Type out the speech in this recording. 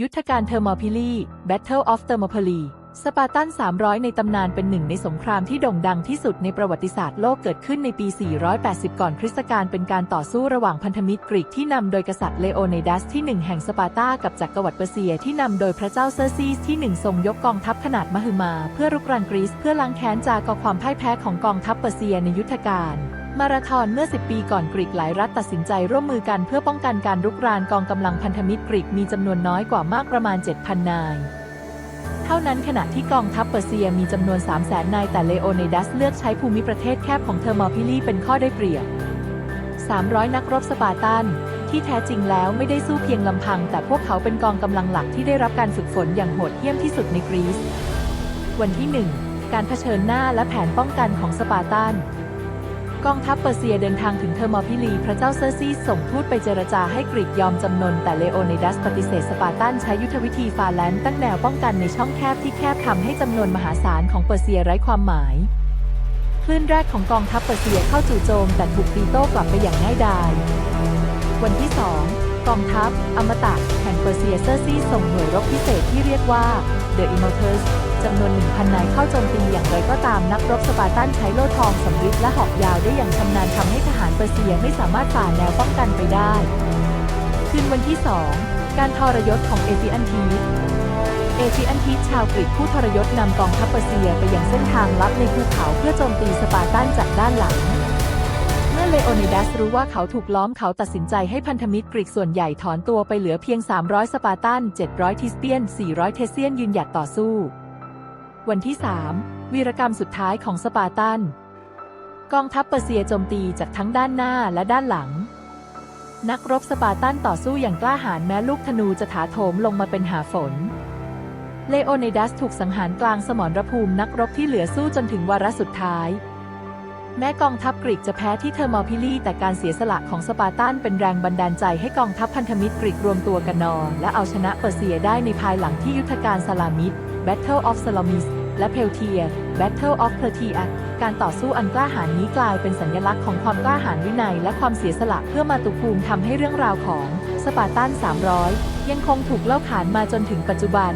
ยุทธการเทอร์มอพิลี Battle of Thermopylae สปาร์ตัน 300 ในตำนานเป็นหนึ่งในสงครามที่โด่งดังที่สุดในประวัติศาสตร์โลกเกิดขึ้นในปี 480 ก่อนคริสต์กาลเป็นการต่อสู้ระหว่างพันธมิตรกรีกที่นำโดยกษัตริย์เลโอเนดัสที่หนึ่งแห่งสปาร์ตากับจักรวรรดิเปอร์เซียที่นำโดยพระเจ้าเซอร์ซีสที่หนึ่งทรงยกกองทัพขนาดมหึมา เพื่อรุกรานกรีซเพื่อล้างแค้นจากอความพ่ายแพ้ของกองทัพเปอร์เซียในยุทธการ มาราธอนเมื่อ 10 ปีก่อนกรีกหลายรัฐตัดสินใจร่วมมือกันเพื่อป้องกันการรุกรานกองกำลังพันธมิตรกรีกมีจำนวนน้อยกว่ามากประมาณ 7,000 นาย เท่านั้นขณะที่กองทัพเปอร์เซียมีจำนวน 300,000 นายแต่เลโอเนดัสเลือกใช้ภูมิประเทศแคบของเทอร์มอพิลีเป็นข้อได้เปรียบ 300 นักรบสปาร์ตันที่แท้จริงแล้วไม่ได้สู้เพียงลำพัง แต่พวกเขาเป็นกองกำลังหลักที่ได้รับการฝึกฝนอย่างโหดเหี้ยมที่สุดในกรีซ วันที่ 1 การเผชิญหน้าและแผนป้องกันของสปาร์ตัน กองทัพเปอร์เซียเดินทางถึงเทอร์มอพิลี พระเจ้าเซอร์ซีส่งทูตไปเจรจาให้กรีกยอมจำนน แต่เลโอเนดัสปฏิเสธสปาร์ตันใช้ยุทธวิธีฟาแลนซ์ตั้งแนวป้องกันในช่องแคบที่แคบทำให้จำนวนมหาศาลของเปอร์เซียไร้ความหมายคลื่นแรกของกองทัพเปอร์เซียเข้าจู่โจมแต่ถูกตีโต้กลับไปอย่างง่ายดาย วันที่2 กองทัพ อมตะแห่งเปอร์เซียเซอร์ซีส่งหน่วยรบพิเศษที่เรียกว่า The Immortals จำนวน 1,000 นายเข้าโจมตีอย่างไรก็ตามนักรบสปาร์ตันใช้โล่ทองสำริดและหอกยาวได้อย่างชำนาญทำให้ทหารเปอร์เซียไม่สามารถฝ่าแนวป้องกันไปได้คืนวันที่ 2 การทรยศของเอฟิอันทีสเอฟิอันทีสชาวกรีกผู้ทรยศนำกองทัพเปอร์เซียไปยังเส้นทางลับในภูเขาเพื่อโจมตีสปาร์ตันจากด้านหลัง เมื่อเลโอนิดัสรู้ว่าเขาถูกล้อมเขาตัดสินใจให้พันธมิตรกรีกส่วนใหญ่ถอนตัวไปเหลือเพียง 300 สปาร์ตัน 700 ทิสเปียน 400 เทเซียนยืนหยัดต่อสู้ วันที่ 3 วีรกรรมสุดท้ายของสปาร์ตัน กองทัพเปอร์เซียโจมตีจากทั้งด้านหน้าและด้านหลัง นักรบสปาร์ตันต่อสู้อย่างกล้าหาญแม้ลูกธนูจะถาโถมลงมาเป็นหาฝนเลโอเนดัสถูกสังหารกลางสมรภูมินักรบที่เหลือสู้จนถึงวาระสุดท้าย แม้กองทัพกรีกจะแพ้ที่เทอร์มอพิลีแต่การเสียสละของสปาร์ตันเป็นแรงบันดาลใจให้กองทัพพันธมิตรกรีกรวมตัวกันนอนและเอาชนะเปอร์เซียได้ในภายหลังที่ยุทธการซาลามิด Battle of Salamis และเพลเทีย Battle of p l a t i a การต่อสู้อันกล้าหาญนี้กลายเป็นสัญลักษณ์ของความกล้าหาญวินัย และความเสียสละเพื่อมาตุภูมิทำให้เรื่องราวของสปาร์ตัน 300 ยังคงถูกเล่าขานมาจนถึงปัจจุบัน